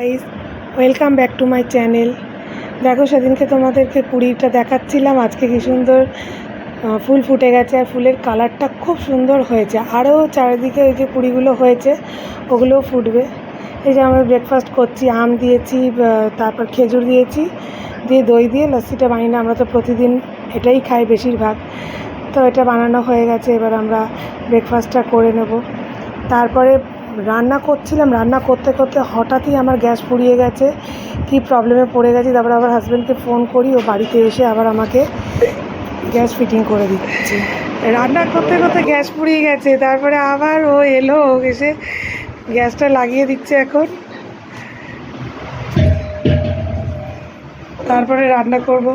Guys welcome back to my channel দেখো, সেদিনকে তোমাদেরকে কুড়িটা দেখাচ্ছিলাম। আজকে কি সুন্দর ফুল ফুটে গেছে আর ফুলের কালারটা খুব সুন্দর হয়েছে। আরও চারিদিকে ওই যে কুড়িগুলো হয়েছে, ওগুলোও ফুটবে। এই যে আমরা ব্রেকফাস্ট করছি, আম দিয়েছি তারপর খেজুর দিয়েছি, দিয়ে দই দিয়ে লস্যিটা বানিয়ে আমরা তো প্রতিদিন এটাই খাই বেশিরভাগ। তো এটা বানানো হয়ে গেছে, এবার আমরা ব্রেকফাস্টটা করে নেব। তারপরে রান্না করছিলাম, রান্না করতে করতে হঠাৎই আমার গ্যাস ফুরিয়ে গেছে। কি প্রবলেমে পড়ে গেছি, তারপরে আবার হাজব্যান্ডকে ফোন করি, ও বাড়িতে এসে আবার আমাকে গ্যাস ফিটিং করে দিচ্ছে। রান্না করতে করতে গ্যাস পুড়িয়ে গেছে, তারপরে আবার ও এলো এসে গ্যাসটা লাগিয়ে দিচ্ছে এখন। তারপরে রান্না করব,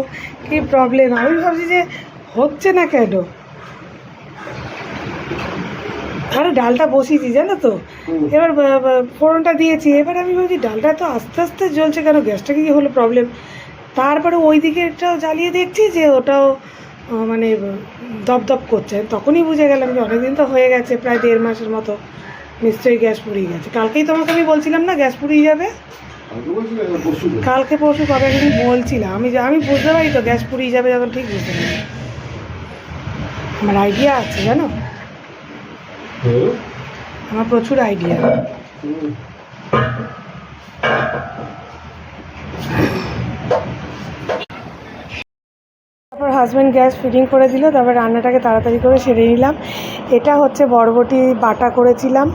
কি প্রবলেম আমি ভাবছি যে হচ্ছে না কেন? আরে ডালটা বসিয়েছি জানো তো? এবার ফোড়নটা দিয়েছি। এবার আমি ভাবছি ডালটা তো আস্তে আস্তে জ্বলছে কেন? গ্যাসটা কি হলো প্রবলেম তারপরে ওই দিকেরটাও জ্বালিয়ে দেখছি যে ওটাও মানে দপদপ করছে। তখনই বুঝে গেলাম যে অনেকদিন তো হয়ে গেছে প্রায় দেড় মাসের মতো। নিশ্চয়ই গ্যাস পুড়িয়ে গেছে। কালকেই তোমাকে আমি বলছিলাম না গ্যাস পুড়িয়ে যাবে? কালকে পরশু কবে একদিন বলছিলাম। আমি আমি বুঝতে পারি তো গ্যাস পুড়িয়ে যাবে যখন ঠিক বুঝতে পারি আমার আইডিয়া আছে জানো? আমার প্রচুর আইডিয়া তারপর হাজব্যান্ড গ্যাস ফিটিং করে দিল, তারপর রান্নাটাকে তাড়াতাড়ি করে সেরে নিলাম। এটা হচ্ছে বরবটি বাটা করেছিলাম,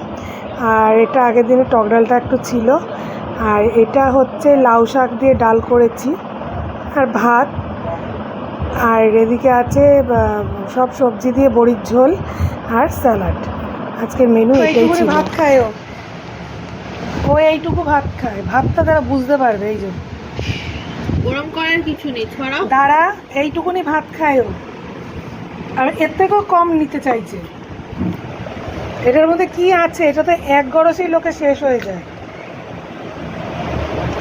আর এটা আগের দিনে টক ডালটা একটু ছিল। আর এটা হচ্ছে লাউ শাক দিয়ে ডাল করেছি, আর ভাত, আর এদিকে আছে সব সবজি দিয়ে বড়ির ঝোল আর স্যালাড। আজকের মেনু এটাই ছিল। ভাত খায় ও ও এইটুকু ভাত খায়। ভাতটা তারা বুঝতে পারবে এই যে। গরম করার কিছু নেই ছড়াও। দাঁড়া এইটুকুনি ভাত খায় ও আর এর থেকেও কম নিতে চাইছে। এটার মধ্যে কি আছে এটা তো এক গরসেই লোকে শেষ হয়ে যায়।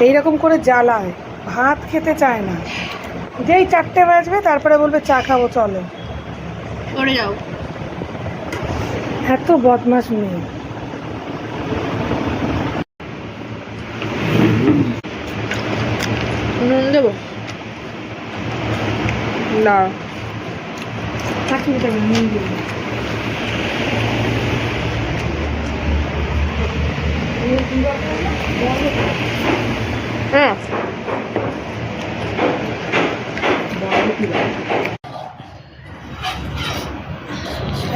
এইরকম করে জ্বালায়। ভাত খেতে চায় না। যেই চারটে বাজবে তারপরে বলবে চা খাব চলো। সরে যাও। এত বদমাস মেয়ে। নুন দেবো? না। নুন। হ্যাঁ।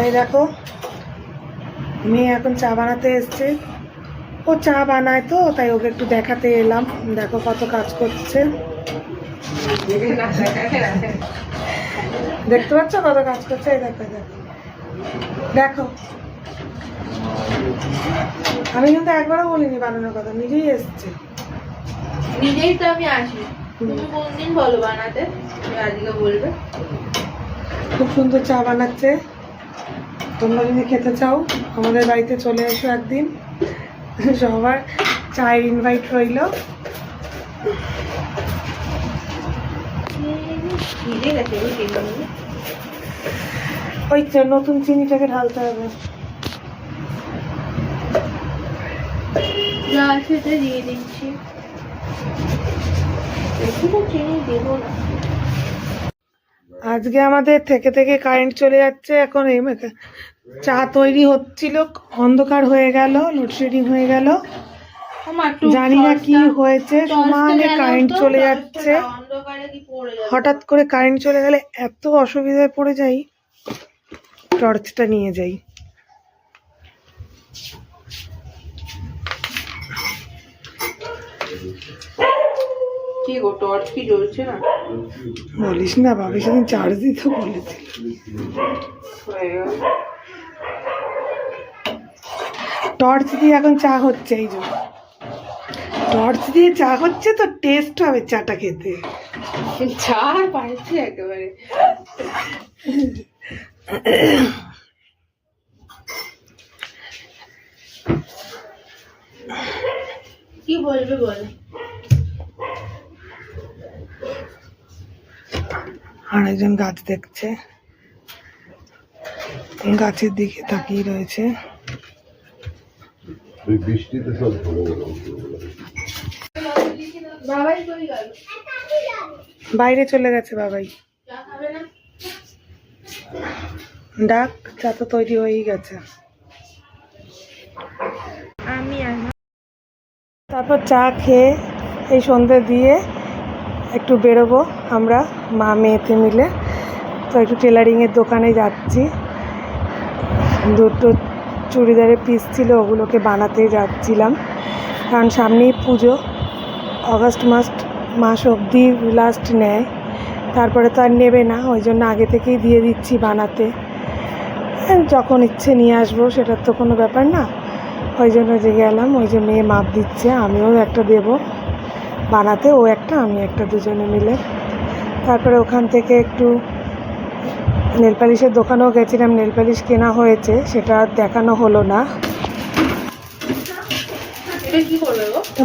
এই দেখো। মেয়ে এখন চা বানাতে এসছে। ও চা বানায় তো তাই ওকে একটু দেখাতে এলাম। দেখো কত কাজ করছে। দেখতে পাচ্ছ কত কাজ করছে? এই দেখো দেখো। আমি কিন্তু একবারও বলিনি বানানোর কথা নিজেই এসছে। নিজেই তো আমি আসি। তুমি কোনদিন বলো বানাতে তুমি আজকে বলবে। খুব সুন্দর চা বানাচ্ছে। তোমরা যদি খেতে চাও আমাদের বাড়িতে চলে এসো একদিন। সবার চায়ের ইনভাইট রইল। ওই নতুন চিনিটাকে ঢালতে হবে। দিয়ে দিচ্ছি। চিনি দেবো না। আজকে আমাদের থেকে থেকে কারেন্ট চলে যাচ্ছে এখন এই চা তৈরি হচ্ছিল অন্ধকার হয়ে গেল লোডশেডিং হয়ে গেল। জানি না কি হয়েছে সমানে কারেন্ট চলে যাচ্ছে। হঠাৎ করে কারেন্ট চলে গেলে এত অসুবিধায় পড়ে যাই টর্চটা নিয়ে যাই। কি গো টর্চ কি জ্বলছে না? বলিস না ভাবি সেদিন চার্জ দিতে বলেছিল। টর্চ দিয়ে এখন চা হচ্ছে এই জন্য টর্চ দিয়ে চা হচ্ছে তো টেস্ট হবে চাটা খেতে। চা পাইছি একেবারে। কি বলবে বল? আর একজন গাছ দেখছে। গাছের দিকে তাকিয়ে রয়েছে। ওই বৃষ্টিতে সব ঝরে গেল। বাবাই কই গেল। বাইরে চলে গেছে বাবাই। ডাক চা তো তৈরি হয়েই গেছে। আমি তারপর চা খেয়ে এই সন্ধে দিয়ে একটু বেরোবো আমরা মা মেয়েতে মিলে। তো একটু টেলারিংয়ের দোকানে যাচ্ছি। দুটো চুড়িদারের পিস ছিল ওগুলোকে বানাতে যাচ্ছিলাম। কারণ সামনেই পুজো অগাস্ট মাস মাস অবধি লাস্ট নেয়। তারপরে তো আর নেবে না ওই জন্য আগে থেকেই দিয়ে দিচ্ছি বানাতে। হ্যাঁ, যখন ইচ্ছে নিয়ে আসব সেটার তো কোনো ব্যাপার না। ওই জন্য যে গেলাম ওই যে মেয়ে মাপ দিচ্ছে আমিও একটা দেব। বানাতে ও একটা আমি একটা দুজনে মিলে। তারপরে ওখান থেকে একটু নেল পালিশের দোকানেও গেছিলাম নেল পালিশ কেনা হয়েছে সেটা আর দেখানো হলো না।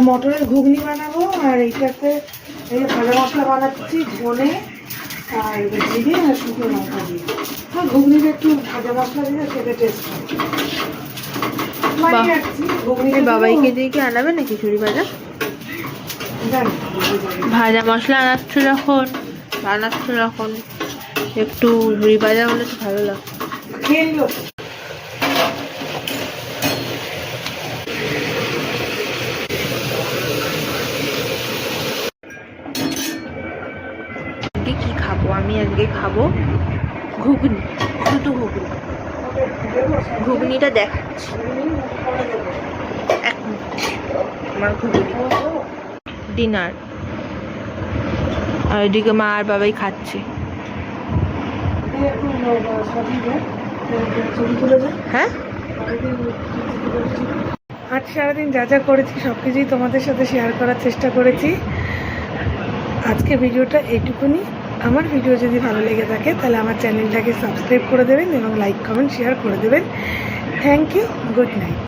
মটরের ঘুগনি বানাবো আর এইটাতে এই ভাজা মশলা বানাচ্ছি ধনে আর জিরে আর শুকনো লঙ্কা দিয়ে। আর ঘুগনিতে একটু ভাজা মশলা দিলে টেস্ট হয়। বাবাইকে দিয়ে কি আনাবে নাকি ঝুড়ি ভাজা? জানি, ভাজা মশলা আনাচ্ছ যখন বানাচ্ছ যখন। একটু ঝুড়ি ভাজা হলে তো ভালো লাগবে খেয়ে নিলো তো। আজকে কি খাব? আমি আজকে খাব ঘুগনি শুধু ঘুগনি। ঘুগনিটা দেখাচ্ছি এক। আমার ঘুগনি। ডিনার। আর ওইদিকে মা আর বাবাই খাচ্ছে। হ্যাঁ? আজ সারাদিন যা যা করেছি সব কিছুই তোমাদের সাথে শেয়ার করার চেষ্টা করেছি। আজকে ভিডিওটা এইটুকুনি। আমার ভিডিও যদি ভালো লেগে থাকে তাহলে আমার চ্যানেলটাকে সাবস্ক্রাইব করে দেবেন এবং লাইক কমেন্ট শেয়ার করে দেবেন। Thank you good night